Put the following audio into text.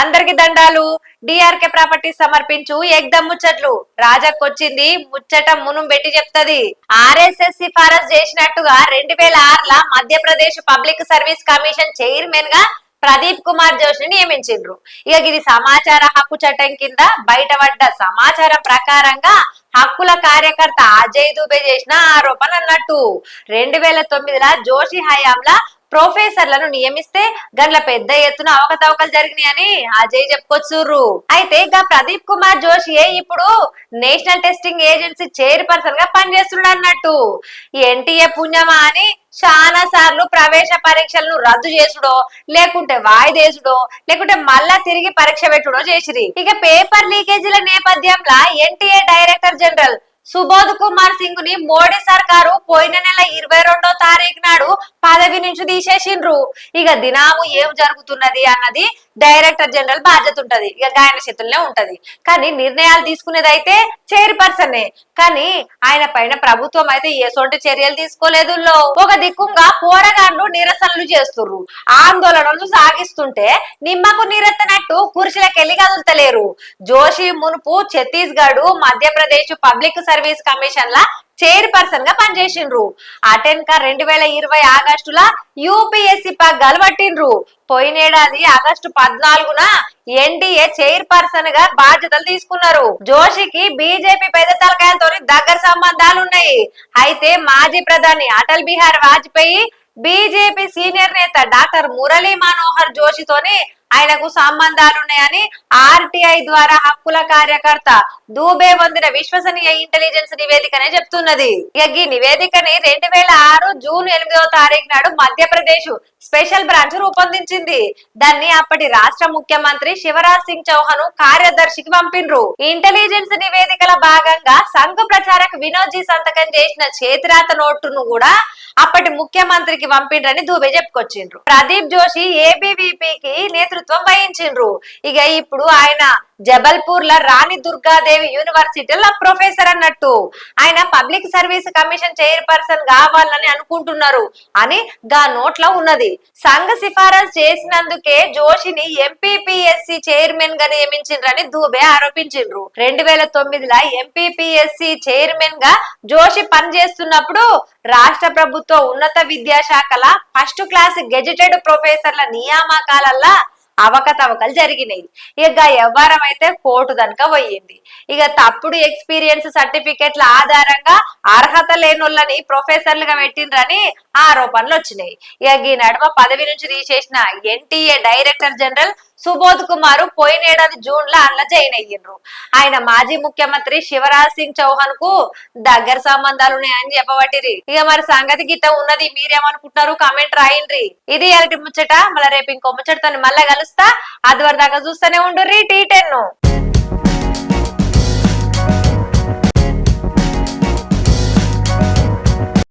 అందరికి దండాలు. DRK property సమర్పించు. ఎగ్దమ్ ముచ్చట్లు. రాజాకొచ్చింది ముచ్చట మునుం పెట్టి చెప్తది. ఆర్ఎస్ఎస్ సిఫారసు చేసినట్టుగా రెండు వేల ఆరుల మధ్యప్రదేశ్ పబ్లిక్ సర్వీస్ కమిషన్ చైర్మన్గా ప్రదీప్ కుమార్ జోషిని నియమించిండ్రు. ఇక ఇది సమాచార హక్కు చట్టం కింద బయటపడ్డ సమాచారం ప్రకారంగా హక్కుల కార్యకర్త అజయ్ దుబే చేసిన ఆరోపణ అన్నట్టు రెండు వేల తొమ్మిదిలో జోషి హయాంలా ప్రొఫెసర్లను నియమిస్తే గండ్ల పెద్ద ఎత్తున అవకతవకలు జరిగినాయని అజయ్ చెప్పుకొచ్చుర్రు. అయితే ఇక ప్రదీప్ కుమార్ జోషియే ఇప్పుడు నేషనల్ టెస్టింగ్ ఏజెన్సీ చైర్పర్సన్గా పనిచేస్తున్నాడు అన్నట్టు. ఎన్టీఏ పుణ్యమా అని చాలా సార్లు ప్రవేశ పరీక్షలను రద్దు చేసుడో లేకుంటే వాయిదేసుడో లేకుంటే మళ్ళా తిరిగి పరీక్ష పెట్టుడో చేసిరి ఇక పేపర్ లీకేజీల నేపథ్యంలో NTA director general Subodh Kumar సింగ్ని Modi సర్కారు పోయిన నెల ఇరవై రెండో తారీఖు నాడు పదవి నుంచి తీసేసిండ్రు. ఇక దినాము ఏం జరుగుతున్నది అన్నది డైరెక్టర్ జనరల్ బాధ్యత ఉంటది. ఇక గాయన చేతుల్లోనే ఉంటది. కానీ నిర్ణయాలు తీసుకునేది అయితే చైర్పర్సనే. కానీ ఆయన పైన ప్రభుత్వం అయితే ఎసొంటి చర్యలు తీసుకోలేదు ఒక దిక్కుంగా పోరగాండ్లు నిరసనలు చేస్తుర్రు. ఆందోళనలు సాగిస్తుంటే నిమ్మకు నీరెత్తనట్టు కుర్చీలకెళ్ళి కదులుతలేరు. జోషి మునుపు Chhattisgarh Madhya Pradesh public service commission లా చైర్పర్సన్గా పనిచేసిండ్రు. అటెన్కా రెండు వేల ఇరవై ఆగస్టులా యూపీఎస్సీ పగ్గాలు పట్టిండ్రు పోయినేడాది ఆగస్టు పద్నాలుగున ఎన్డీఏ చైర్పర్సన్గా బాధ్యతలు తీసుకున్నారు. జోషికి బీజేపీ పెద్ద తలకాయలతో దగ్గర సంబంధాలు ఉన్నాయి అయితే మాజీ ప్రధాని అటల్ బిహారీ వాజ్పేయి బీజేపీ సీనియర్ నేత డాక్టర్ మురళీ మనోహర్ జోషితోని ఆయనకు సంబంధాలున్నాయని ఆర్టీఐ ద్వారా హక్కుల కార్యకర్త దూబే పొందిన విశ్వసనీయ ఇంటెలిజెన్స్ నివేదికనే చెప్తున్నది. ఇక ఈ నివేదికని రెండు వేల ఆరు జూన్ ఎనిమిదవ తారీఖు నాడు మధ్యప్రదేశ్ స్పెషల్ బ్రాంచ్ రూపొందించింది. దాన్ని అప్పటి రాష్ట్ర ముఖ్యమంత్రి శివరాజ్ సింగ్ చౌహాన్ కార్యదర్శికి పంపిండ్రు ఇంటెలిజెన్స్ నివేదికల భాగంగా సంఘ ప్రచారక్ వినోద్జీ సంతకం చేసిన చేతిరాత నోటును కూడా అప్పటి ముఖ్యమంత్రికి పంపిండ్రని దూబే చెప్పుకొచ్చిండ్రు. ప్రదీప్ జోషి ఏబీవీపీకి నేతృత్వం వహించిండ్రు. ఇక ఇప్పుడు ఆయన జబల్పూర్ ల రాణి దుర్గాదేవి యూనివర్సిటీలో ప్రొఫెసర్ అన్నట్టు. ఆయన పబ్లిక్ సర్వీస్ కమిషన్ చైర్పర్సన్ కావాలని అనుకుంటున్నారు. అని గా నోట్లో ఉన్నది. సంఘ సిఫారసు చేసినందుకే జోషిని ఎంపీపీఎస్సి చైర్మన్గా నియమించిండ్రని దూబే ఆరోపించిండ్రు. రెండు వేల తొమ్మిదిలో ఎంపీపీఎస్సి చైర్మన్గా జోషి పనిచేస్తున్నప్పుడు రాష్ట్ర ప్రభుత్వ ఉన్నత విద్యాశాఖల ఫస్ట్ క్లాస్ గెజిటెడ్ ప్రొఫెసర్ల నియామకాలల్లా అవకతవకలు జరిగినాయి. ఇక వ్యవహారం అయితే కోర్టు దనక పోయింది. ఇక తప్పుడు ఎక్స్పీరియన్స్ సర్టిఫికెట్ల ఆధారంగా అర్హత లేనోళ్ళని ప్రొఫెసర్లుగా పెట్టిండ్రని ఆరోపణలు వచ్చినాయి. ఇక ఈ నడుమ పదవి నుంచి తీసేసిన NTA director general Subodh Kumar పోయినేడాది జూన్లో అందులో జాయిన్ అయ్యిండ్రు. ఆయన మాజీ ముఖ్యమంత్రి శివరాజ్ సింగ్ చౌహాన్కు దగ్గర సంబంధాలు ఉన్నాయని చెప్పబట్టిరి ఇక మరి సంగతి గిట్ట ఉన్నది మీరేమనుకుంటున్నారు? కామెంట్ రాయండ్రి ఇది ఎలాంటి ముచ్చట. మళ్ళీ రేపు ఇంకో ముచ్చటతో మళ్ళా కలుస్తా. అది వరకు దాకా చూస్తూనే ఉండు టీ టెన్